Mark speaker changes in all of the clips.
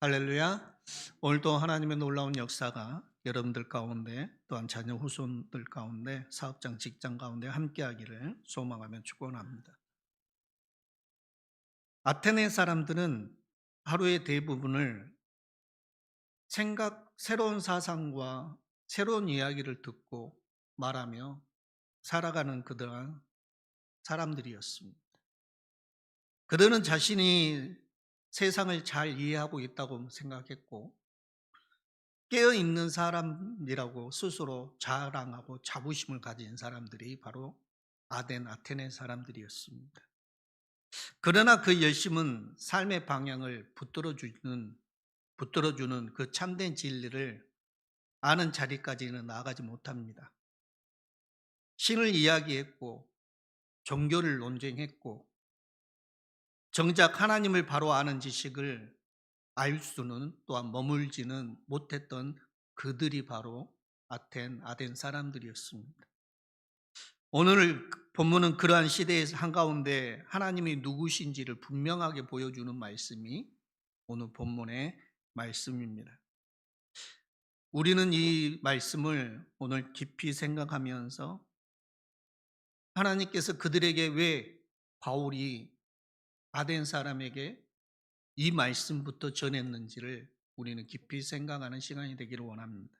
Speaker 1: 할렐루야. 오늘도 하나님의 놀라운 역사가 여러분들 가운데 또한 자녀 후손들 가운데 사업장 직장 가운데 함께하기를 소망하며 축원합니다. 아테네 사람들은 하루의 대부분을 생각 새로운 사상과 새로운 이야기를 듣고 말하며 살아가는 그들한 사람들이었습니다. 그들은 자신이 세상을 잘 이해하고 있다고 생각했고 깨어 있는 사람이라고 스스로 자랑하고 자부심을 가진 사람들이 바로 아덴 아테네 사람들이었습니다. 그러나 그 열심은 삶의 방향을 붙들어 주는 붙들어 주는 그 참된 진리를 아는 자리까지는 나아가지 못합니다. 신을 이야기했고 종교를 논쟁했고 정작 하나님을 바로 아는 지식을 알 수는 또한 머물지는 못했던 그들이 바로 아텐, 아덴 사람들이었습니다. 오늘 본문은 그러한 시대의 한가운데 하나님이 누구신지를 분명하게 보여주는 말씀이 오늘 본문의 말씀입니다. 우리는 이 말씀을 오늘 깊이 생각하면서 하나님께서 그들에게 왜 바울이 아덴 사람에게 이 말씀부터 전했는지를 우리는 깊이 생각하는 시간이 되기를 원합니다.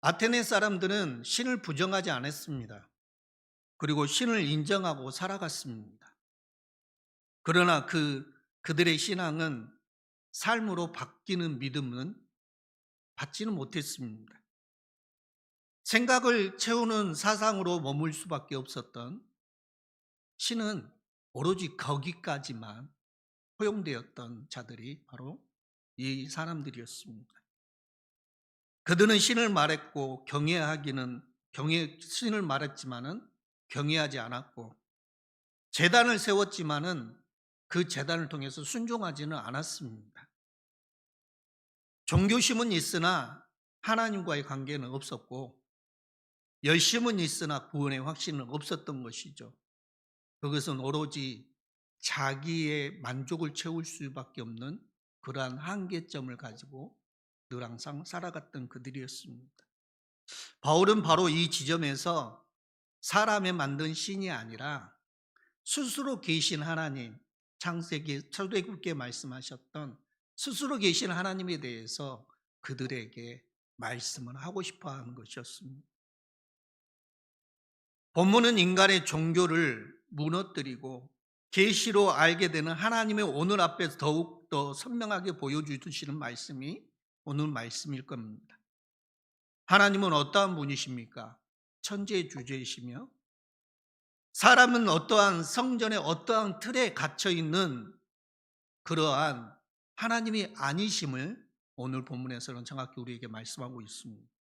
Speaker 1: 아테네 사람들은 신을 부정하지 않았습니다. 그리고 신을 인정하고 살아갔습니다. 그러나 그 그들의 신앙은 삶으로 바뀌는 믿음은 받지는 못했습니다. 생각을 채우는 사상으로 머물 수밖에 없었던 신은 오로지 거기까지만 허용되었던 자들이 바로 이 사람들이었습니다. 그들은 신을 말했고 경외하기는 경외 신을 말했지만은 경외하지 않았고 재단을 세웠지만은 그 재단을 통해서 순종하지는 않았습니다. 종교심은 있으나 하나님과의 관계는 없었고 열심은 있으나 구원의 확신은 없었던 것이죠. 그것은 오로지 자기의 만족을 채울 수밖에 없는 그러한 한계점을 가지고 늘 항상 살아갔던 그들이었습니다. 바울은 바로 이 지점에서 사람의 만든 신이 아니라 스스로 계신 하나님, 창세기 초대국에 말씀하셨던 스스로 계신 하나님에 대해서 그들에게 말씀을 하고 싶어 하는 것이었습니다. 본문은 인간의 종교를 무너뜨리고 계시로 알게 되는 하나님의 오늘 앞에서 더욱 더 선명하게 보여주시는 말씀이 오늘 말씀일 겁니다. 하나님은 어떠한 분이십니까? 천지의 주제이시며 사람은 어떠한 성전의 어떠한 틀에 갇혀 있는 그러한 하나님이 아니심을 오늘 본문에서는 정확히 우리에게 말씀하고 있습니다.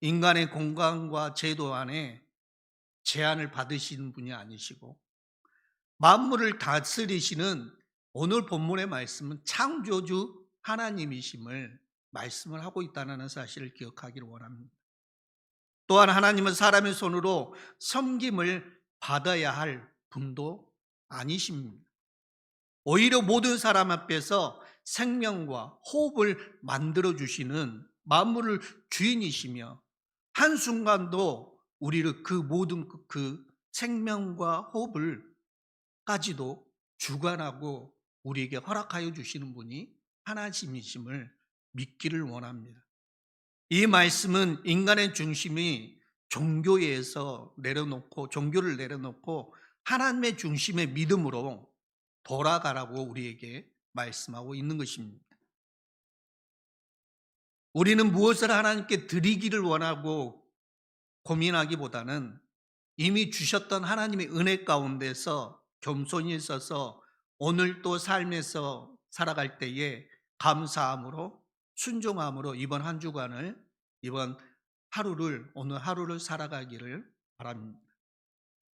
Speaker 1: 인간의 공간과 제도 안에 제한을 받으시는 분이 아니시고 만물을 다스리시는 오늘 본문의 말씀은 창조주 하나님이심을 말씀을 하고 있다는 사실을 기억하기를 원합니다. 또한 하나님은 사람의 손으로 섬김을 받아야 할 분도 아니십니다. 오히려 모든 사람 앞에서 생명과 호흡을 만들어 주시는 만물을 주인이시며 한순간도 우리를 그 모든 그- 그 생명과 호흡을 까지도 주관하고 우리에게 허락하여 주시는 분이 하나님이심을 믿기를 원합니다. 이 말씀은 인간의 중심이 종교에서 내려놓고 종교를 내려놓고 하나님의 중심의 믿음으로 돌아가라고 우리에게 말씀하고 있는 것입니다. 우리는 무엇을 하나님께 드리기를 원하고 고민하기보다는 이미 주셨던 하나님의 은혜 가운데서 겸손히 있어서 오늘 또 삶에서 살아갈 때에 감사함으로 순종함으로 이번 한 주간을 이번 하루를 오늘 하루를 살아가기를 바랍니다.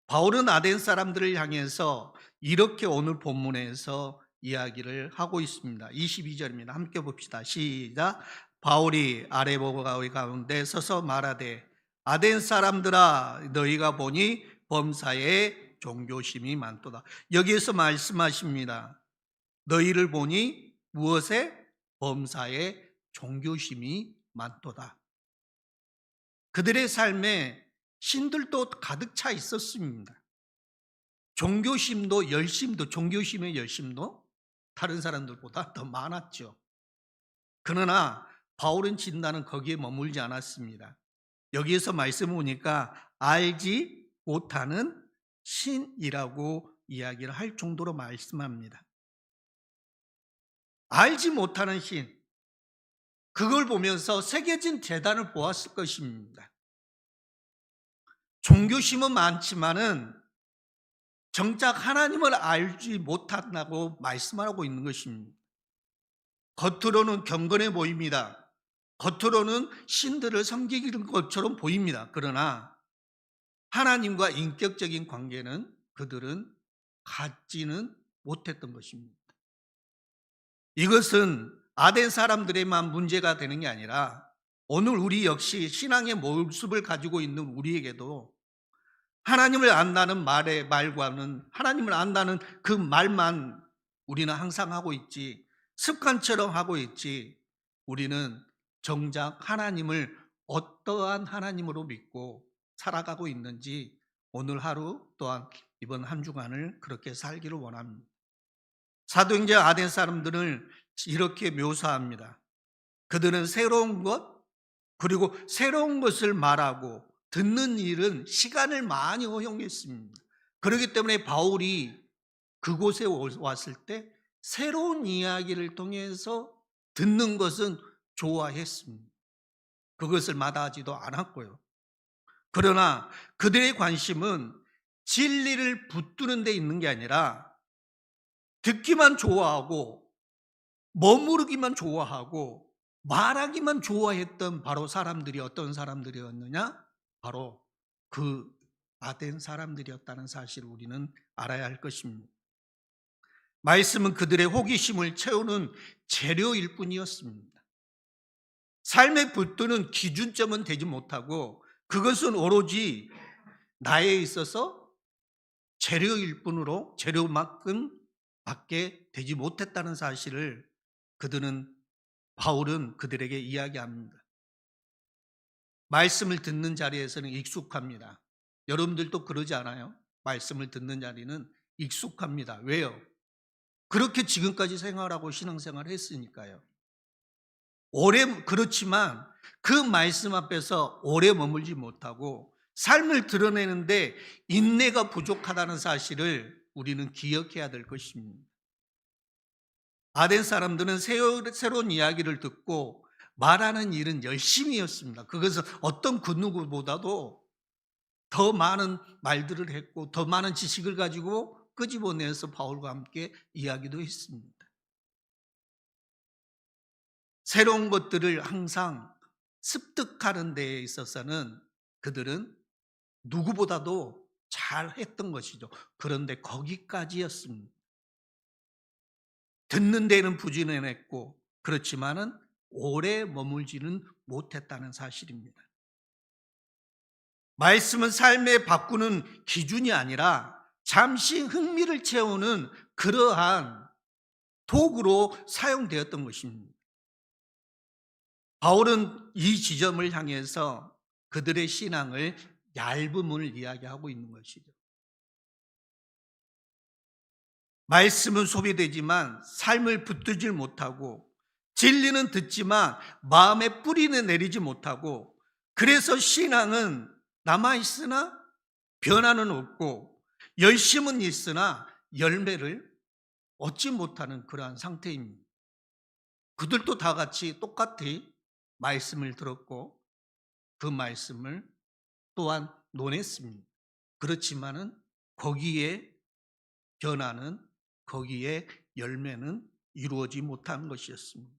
Speaker 1: 바울은 아덴 사람들을 향해서 이렇게 오늘 본문에서 이야기를 하고 있습니다. 22절입니다. 함께 봅시다. 시작. 바울이 아레보가 가운데 서서 말하되 아덴 사람들아 너희가 보니 범사에 종교심이 많도다. 여기에서 말씀하십니다. 너희를 보니 무엇에 범사에 종교심이 많도다. 그들의 삶에 신들도 가득 차 있었습니다. 종교심도 열심도 종교심의 열심도 다른 사람들보다 더 많았죠. 그러나 바울은 진단은 거기에 머물지 않았습니다. 여기에서 말씀 보니까 알지 못하는 신이라고 이야기를 할 정도로 말씀합니다. 알지 못하는 신. 그걸 보면서 새겨진 재단을 보았을 것입니다. 종교심은 많지만은 정작 하나님을 알지 못한다고 말씀하고 있는 것입니다. 겉으로는 경건해 보입니다. 겉으로는 신들을 섬기는 것처럼 보입니다. 그러나 하나님과 인격적인 관계는 그들은 갖지는 못했던 것입니다. 이것은 아덴 사람들에만 문제가 되는 게 아니라 오늘 우리 역시 신앙의 모습을 가지고 있는 우리에게도 하나님을 안다는 말의 말과는 하나님을 안다는 그 말만 우리는 항상 하고 있지 습관처럼 하고 있지 우리는 정작 하나님을 어떠한 하나님으로 믿고 살아가고 있는지 오늘 하루 또한 이번 한 주간을 그렇게 살기를 원합니다. 사도행전 아덴 사람들을 이렇게 묘사합니다. 그들은 새로운 것 그리고 새로운 것을 말하고 듣는 일은 시간을 많이 허용했습니다. 그렇기 때문에 바울이 그곳에 왔을 때 새로운 이야기를 통해서 듣는 것은 좋아했습니다. 그것을 마다하지도 않았고요. 그러나 그들의 관심은 진리를 붙드는 데 있는 게 아니라 듣기만 좋아하고 머무르기만 좋아하고 말하기만 좋아했던 바로 사람들이 어떤 사람들이었느냐? 바로 그 아덴 사람들이었다는 사실을 우리는 알아야 할 것입니다. 말씀은 그들의 호기심을 채우는 재료일 뿐이었습니다. 삶의 붙드는 기준점은 되지 못하고 그것은 오로지 나에 있어서 재료일 뿐으로 재료만큼 밖에 되지 못했다는 사실을 그들은 바울은 그들에게 이야기합니다. 말씀을 듣는 자리에서는 익숙합니다. 여러분들도 그러지 않아요? 말씀을 듣는 자리는 익숙합니다. 왜요? 그렇게 지금까지 생활하고 신앙생활을 했으니까요. 오래 그렇지만 그 말씀 앞에서 오래 머물지 못하고 삶을 드러내는데 인내가 부족하다는 사실을 우리는 기억해야 될 것입니다. 아덴 사람들은 새로운 이야기를 듣고 말하는 일은 열심히였습니다. 그것은 어떤 그 누구보다도 더 많은 말들을 했고 더 많은 지식을 가지고 끄집어내서 바울과 함께 이야기도 했습니다. 새로운 것들을 항상 습득하는 데에 있어서는 그들은 누구보다도 잘 했던 것이죠. 그런데 거기까지였습니다. 듣는 데는 부지런했고 그렇지만은 오래 머물지는 못했다는 사실입니다. 말씀은 삶에 바꾸는 기준이 아니라 잠시 흥미를 채우는 그러한 도구로 사용되었던 것입니다. 바울은 이 지점을 향해서 그들의 신앙을 얇음을 이야기하고 있는 것이죠. 말씀은 소비되지만 삶을 붙들질 못하고 진리는 듣지만 마음에 뿌리는 내리지 못하고 그래서 신앙은 남아있으나 변화는 없고 열심은 있으나 열매를 얻지 못하는 그러한 상태입니다. 그들도 다 같이 똑같이 말씀을 들었고 그 말씀을 또한 논했습니다. 그렇지만은 거기에 변화는 거기에 열매는 이루어지 못한 것이었습니다.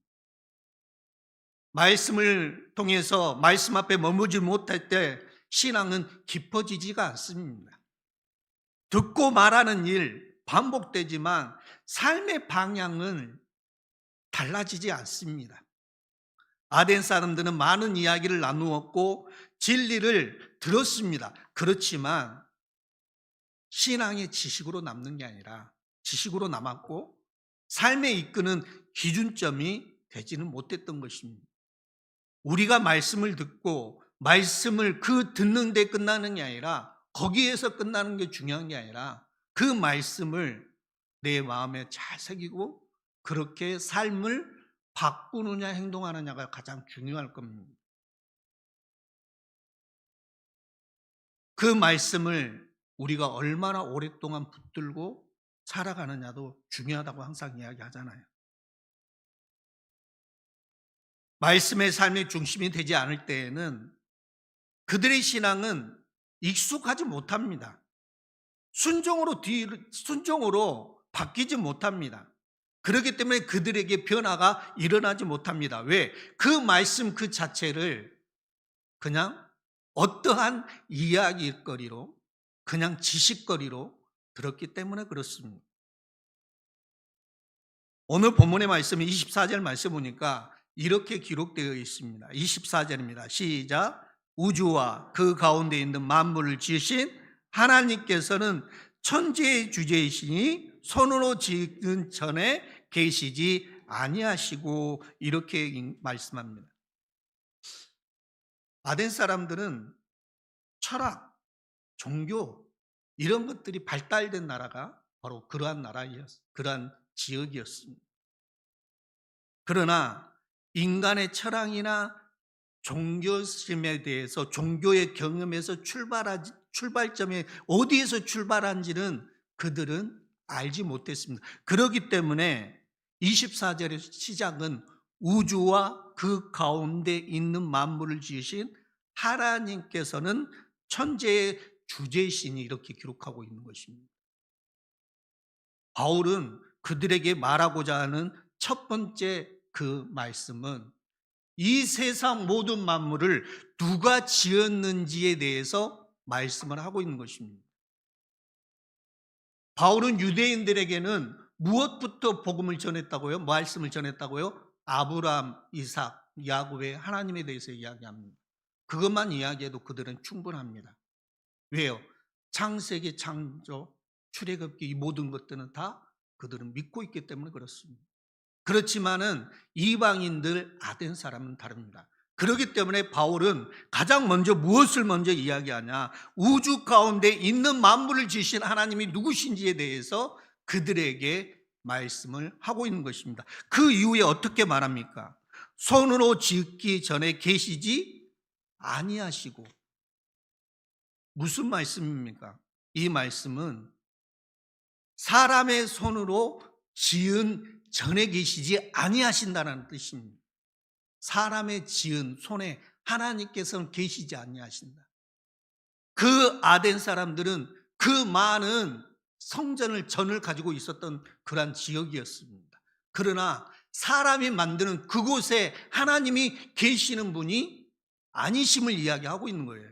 Speaker 1: 말씀을 통해서 말씀 앞에 머무지 못할 때 신앙은 깊어지지가 않습니다. 듣고 말하는 일 반복되지만 삶의 방향은 달라지지 않습니다. 아덴 사람들은 많은 이야기를 나누었고 진리를 들었습니다. 그렇지만 신앙의 지식으로 남는 게 아니라 지식으로 남았고 삶에 이끄는 기준점이 되지는 못했던 것입니다. 우리가 말씀을 듣고 말씀을 그 듣는 데 끝나는 게 아니라 거기에서 끝나는 게 중요한 게 아니라 그 말씀을 내 마음에 잘 새기고 그렇게 삶을 바꾸느냐 행동하느냐가 가장 중요할 겁니다. 그 말씀을 우리가 얼마나 오랫동안 붙들고 살아가느냐도 중요하다고 항상 이야기하잖아요. 말씀의 삶의 중심이 되지 않을 때에는 그들의 신앙은 익숙하지 못합니다. 순종으로 뒤 순종으로 바뀌지 못합니다. 그렇기 때문에 그들에게 변화가 일어나지 못합니다. 왜? 그 말씀 그 자체를 그냥 어떠한 이야기거리로 그냥 지식거리로 들었기 때문에 그렇습니다. 오늘 본문의 말씀 24절 말씀 보니까 이렇게 기록되어 있습니다. 24절입니다. 시작. 우주와 그 가운데 있는 만물을 지으신 하나님께서는 천지의 주제이시니 손으로 지은 전에 계시지 아니하시고 이렇게 말씀합니다. 아덴 사람들은 철학, 종교 이런 것들이 발달된 나라가 바로 그러한 나라였, 그러한 지역이었습니다. 그러나 인간의 철학이나 종교심에 대해서 종교의 경험에서 출발하지 출발점이 어디에서 출발한지는 그들은 알지 못했습니다. 그렇기 때문에 24절의 시작은 우주와 그 가운데 있는 만물을 지으신 하나님께서는 천재의 주제신이 이렇게 기록하고 있는 것입니다. 바울은 그들에게 말하고자 하는 첫 번째 그 말씀은 이 세상 모든 만물을 누가 지었는지에 대해서 말씀을 하고 있는 것입니다. 바울은 유대인들에게는 무엇부터 복음을 전했다고요? 말씀을 전했다고요? 아브라함, 이삭, 야곱의 하나님에 대해서 이야기합니다. 그것만 이야기해도 그들은 충분합니다. 왜요? 창세기, 창조, 출애굽기 이 모든 것들은 다 그들은 믿고 있기 때문에 그렇습니다. 그렇지만은 이방인들 아덴 사람은 다릅니다. 그렇기 때문에 바울은 가장 먼저 무엇을 먼저 이야기하냐? 우주 가운데 있는 만물을 지신 하나님이 누구신지에 대해서 그들에게 말씀을 하고 있는 것입니다. 그 이후에 어떻게 말합니까? 손으로 짓기 전에 계시지 아니하시고 무슨 말씀입니까? 이 말씀은 사람의 손으로 지은 전에 계시지 아니하신다는 뜻입니다. 사람의 지은 손에 하나님께서는 계시지 아니하신다. 그 아덴 사람들은 그 많은 성전을 전을 가지고 있었던 그러한 지역이었습니다. 그러나 사람이 만드는 그곳에 하나님이 계시는 분이 아니심을 이야기하고 있는 거예요.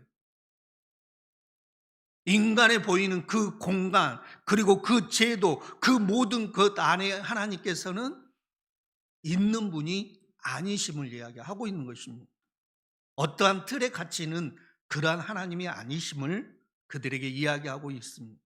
Speaker 1: 인간에 보이는 그 공간, 그리고 그 제도, 그 모든 것 안에 하나님께서는 있는 분이 아니심을 이야기하고 있는 것입니다. 어떠한 틀에 갇히는 그러한 하나님이 아니심을 그들에게 이야기하고 있습니다.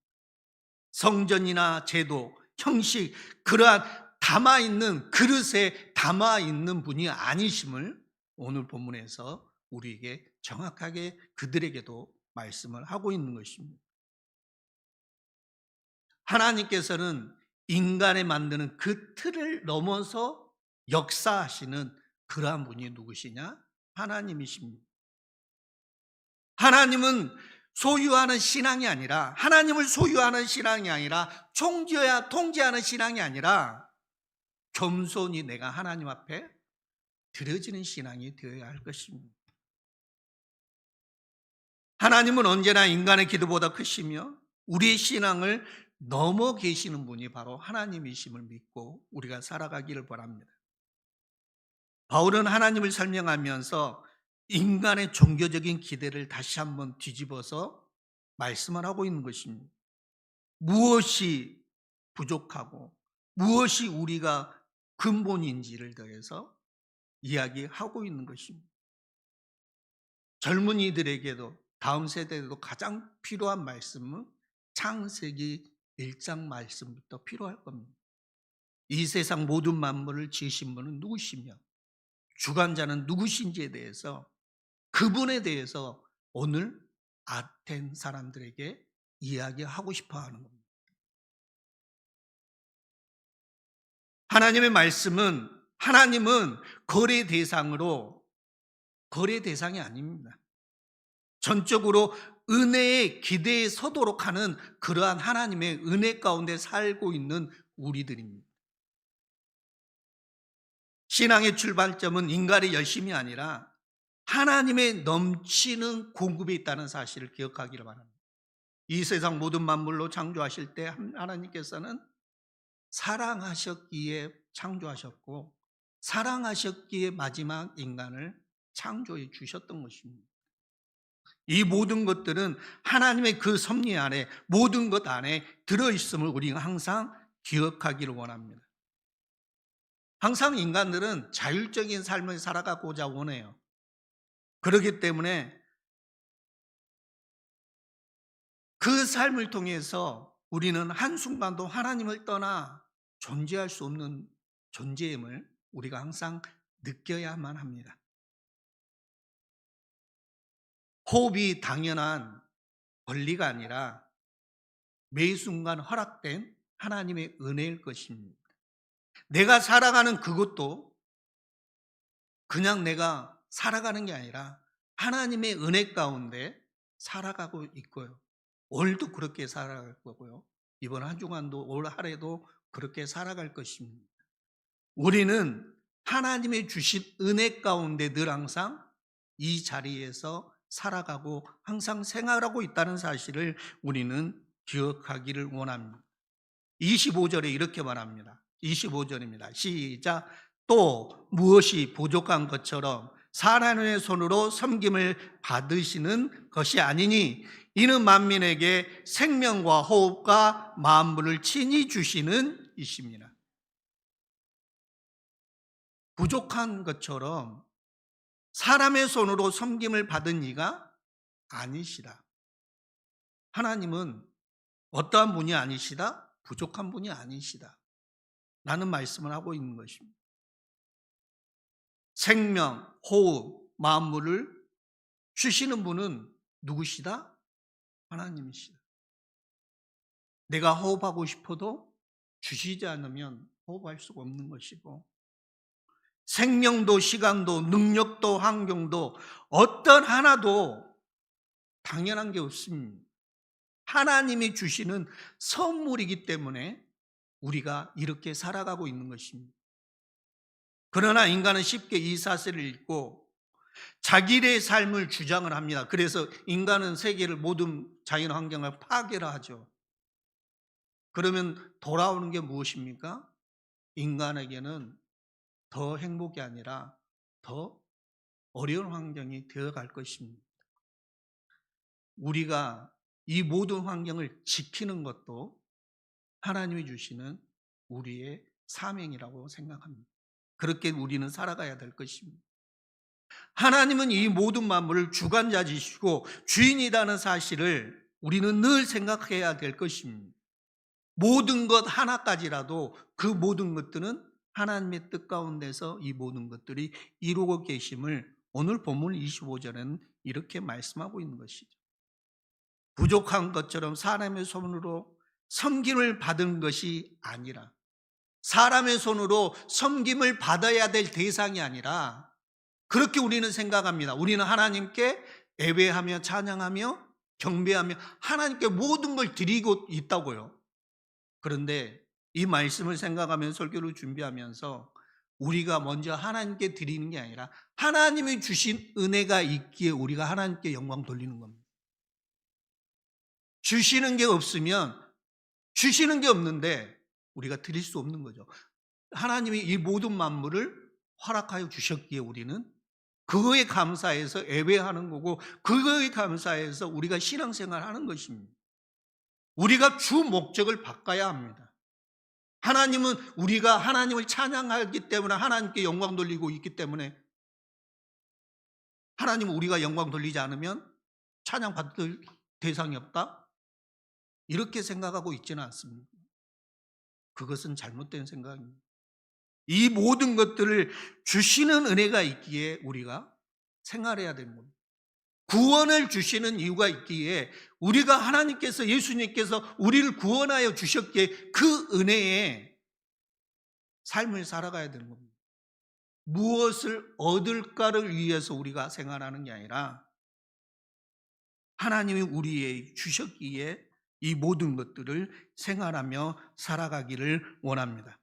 Speaker 1: 성전이나 제도, 형식, 그러한 담아 있는 그릇에 담아 있는 분이 아니심을 오늘 본문에서 우리에게 정확하게 그들에게도 말씀을 하고 있는 것입니다. 하나님께서는 인간에 만드는 그 틀을 넘어서 역사하시는 그러한 분이 누구시냐? 하나님이십니다. 하나님은 소유하는 신앙이 아니라 하나님을 소유하는 신앙이 아니라 총지어야 통제하는 신앙이 아니라 겸손히 내가 하나님 앞에 드려지는 신앙이 되어야 할 것입니다. 하나님은 언제나 인간의 기도보다 크시며 우리의 신앙을 넘어 계시는 분이 바로 하나님이심을 믿고 우리가 살아가기를 바랍니다. 바울은 하나님을 설명하면서 인간의 종교적인 기대를 다시 한번 뒤집어서 말씀을 하고 있는 것입니다. 무엇이 부족하고 무엇이 우리가 근본인지를 더해서 이야기하고 있는 것입니다. 젊은이들에게도 다음 세대에도 가장 필요한 말씀은 창세기 1장 말씀부터 필요할 겁니다. 이 세상 모든 만물을 지으신 분은 누구시며 주관자는 누구신지에 대해서 그분에 대해서 오늘 아텐 사람들에게 이야기하고 싶어 하는 겁니다. 하나님의 말씀은 하나님은 거래 대상으로 거래 대상이 아닙니다. 전적으로 은혜에 기대에 서도록 하는 그러한 하나님의 은혜 가운데 살고 있는 우리들입니다. 신앙의 출발점은 인간의 열심이 아니라 하나님의 넘치는 공급이 있다는 사실을 기억하기를 바랍니다. 이 세상 모든 만물로 창조하실 때 하나님께서는 사랑하셨기에 창조하셨고 사랑하셨기에 마지막 인간을 창조해 주셨던 것입니다. 이 모든 것들은 하나님의 그 섭리 안에 모든 것 안에 들어있음을 우리가 항상 기억하기를 원합니다. 항상 인간들은 자율적인 삶을 살아가고자 원해요. 그렇기 때문에 그 삶을 통해서 우리는 한순간도 하나님을 떠나 존재할 수 없는 존재임을 우리가 항상 느껴야만 합니다. 호흡이 당연한 권리가 아니라 매 순간 허락된 하나님의 은혜일 것입니다. 내가 살아가는 그것도 그냥 내가 살아가는 게 아니라 하나님의 은혜 가운데 살아가고 있고요. 오늘도 그렇게 살아갈 거고요. 이번 한 주간도 올 한해도 그렇게 살아갈 것입니다. 우리는 하나님의 주신 은혜 가운데 늘 항상 이 자리에서 살아가고 항상 생활하고 있다는 사실을 우리는 기억하기를 원합니다. 25절에 이렇게 말합니다. 25절입니다. 시작. 또 무엇이 부족한 것처럼 사람의 손으로 섬김을 받으시는 것이 아니니 이는 만민에게 생명과 호흡과 만물을 친히 주시는 이십니다. 부족한 것처럼 사람의 손으로 섬김을 받은 이가 아니시다. 하나님은 어떠한 분이 아니시다? 부족한 분이 아니시다. 라는 말씀을 하고 있는 것입니다. 생명, 호흡, 만물을 주시는 분은 누구시다? 하나님이시다. 내가 호흡하고 싶어도 주시지 않으면 호흡할 수가 없는 것이고 생명도 시간도 능력도 환경도 어떤 하나도 당연한 게 없습니다. 하나님이 주시는 선물이기 때문에 우리가 이렇게 살아가고 있는 것입니다. 그러나 인간은 쉽게 이 사실을 읽고 자기의 삶을 주장을 합니다. 그래서 인간은 세계를 모든 자연 환경을 파괴를 하죠. 그러면 돌아오는 게 무엇입니까? 인간에게는 더 행복이 아니라 더 어려운 환경이 되어 갈 것입니다. 우리가 이 모든 환경을 지키는 것도 하나님이 주시는 우리의 사명이라고 생각합니다. 그렇게 우리는 살아가야 될 것입니다. 하나님은 이 모든 만물을 주관자지시고 주인이라는 사실을 우리는 늘 생각해야 될 것입니다. 모든 것 하나까지라도 그 모든 것들은 하나님의 뜻 가운데서 이 모든 것들이 이루고 계심을 오늘 본문 25절에는 이렇게 말씀하고 있는 것이죠. 부족한 것처럼 사람의 손으로 섬김을 받은 것이 아니라 사람의 손으로 섬김을 받아야 될 대상이 아니라 그렇게 우리는 생각합니다. 우리는 하나님께 예배하며 찬양하며 경배하며 하나님께 모든 걸 드리고 있다고요. 그런데 이 말씀을 생각하면서 설교를 준비하면서 우리가 먼저 하나님께 드리는 게 아니라 하나님이 주신 은혜가 있기에 우리가 하나님께 영광 돌리는 겁니다. 주시는 게 없으면 주시는 게 없는데 우리가 드릴 수 없는 거죠. 하나님이 이 모든 만물을 허락하여 주셨기에 우리는 그거에 감사해서 예배하는 거고 그거에 감사해서 우리가 신앙생활 하는 것입니다. 우리가 주 목적을 바꿔야 합니다. 하나님은 우리가 하나님을 찬양하기 때문에 하나님께 영광 돌리고 있기 때문에 하나님은 우리가 영광 돌리지 않으면 찬양 받을 대상이 없다? 이렇게 생각하고 있지는 않습니다. 그것은 잘못된 생각입니다. 이 모든 것들을 주시는 은혜가 있기에 우리가 생활해야 됩니다. 구원을 주시는 이유가 있기에 우리가 하나님께서 예수님께서 우리를 구원하여 주셨기에 그 은혜에 삶을 살아가야 되는 겁니다. 무엇을 얻을까를 위해서 우리가 생활하는 게 아니라 하나님이 우리에 주셨기에 이 모든 것들을 생활하며 살아가기를 원합니다.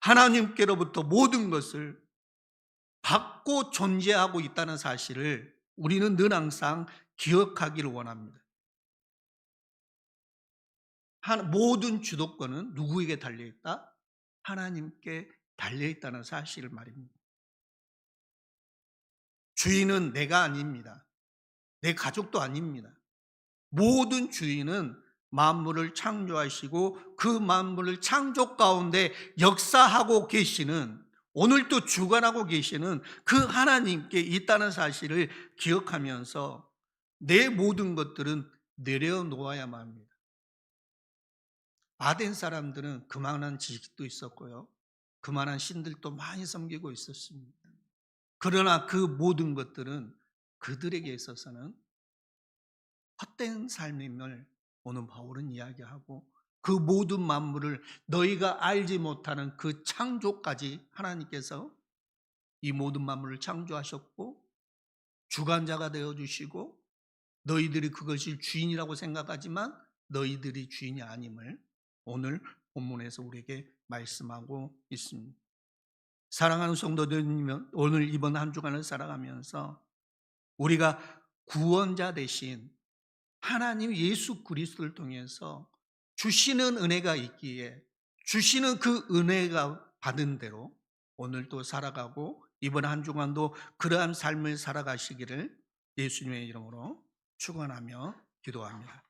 Speaker 1: 하나님께로부터 모든 것을 받고 존재하고 있다는 사실을 우리는 늘 항상 기억하기를 원합니다. 한- 모든 주도권은 누구에게 달려있다? 하나님께 달려있다는 사실을 말입니다. 주인은 내가 아닙니다. 내 가족도 아닙니다. 모든 주인은 만물을 창조하시고 그 만물을 창조 가운데 역사하고 계시는 오늘도 주관하고 계시는 그 하나님께 있다는 사실을 기억하면서 내 모든 것들은 내려놓아야만 합니다. 아덴 사람들은 그만한 지식도 있었고요. 그만한 신들도 많이 섬기고 있었습니다. 그러나 그 모든 것들은 그들에게 있어서는 헛된 삶임을 오늘 바울은 이야기하고 그 모든 만물을 너희가 알지 못하는 그 창조까지 하나님께서 이 모든 만물을 창조하셨고 주관자가 되어 주시고 너희들이 그것이 주인이라고 생각하지만 너희들이 주인이 아님을 오늘 본문에서 우리에게 말씀하고 있습니다. 사랑하는 성도들이면 오늘 이번 한 주간을 살아가면서 우리가 구원자 대신 하나님 예수 그리스도를 통해서 주시는 은혜가 있기에 주시는 그 은혜가 받은 대로 오늘도 살아가고 이번 한 주간도 그러한 삶을 살아가시기를 예수님의 이름으로 축원하며 기도합니다.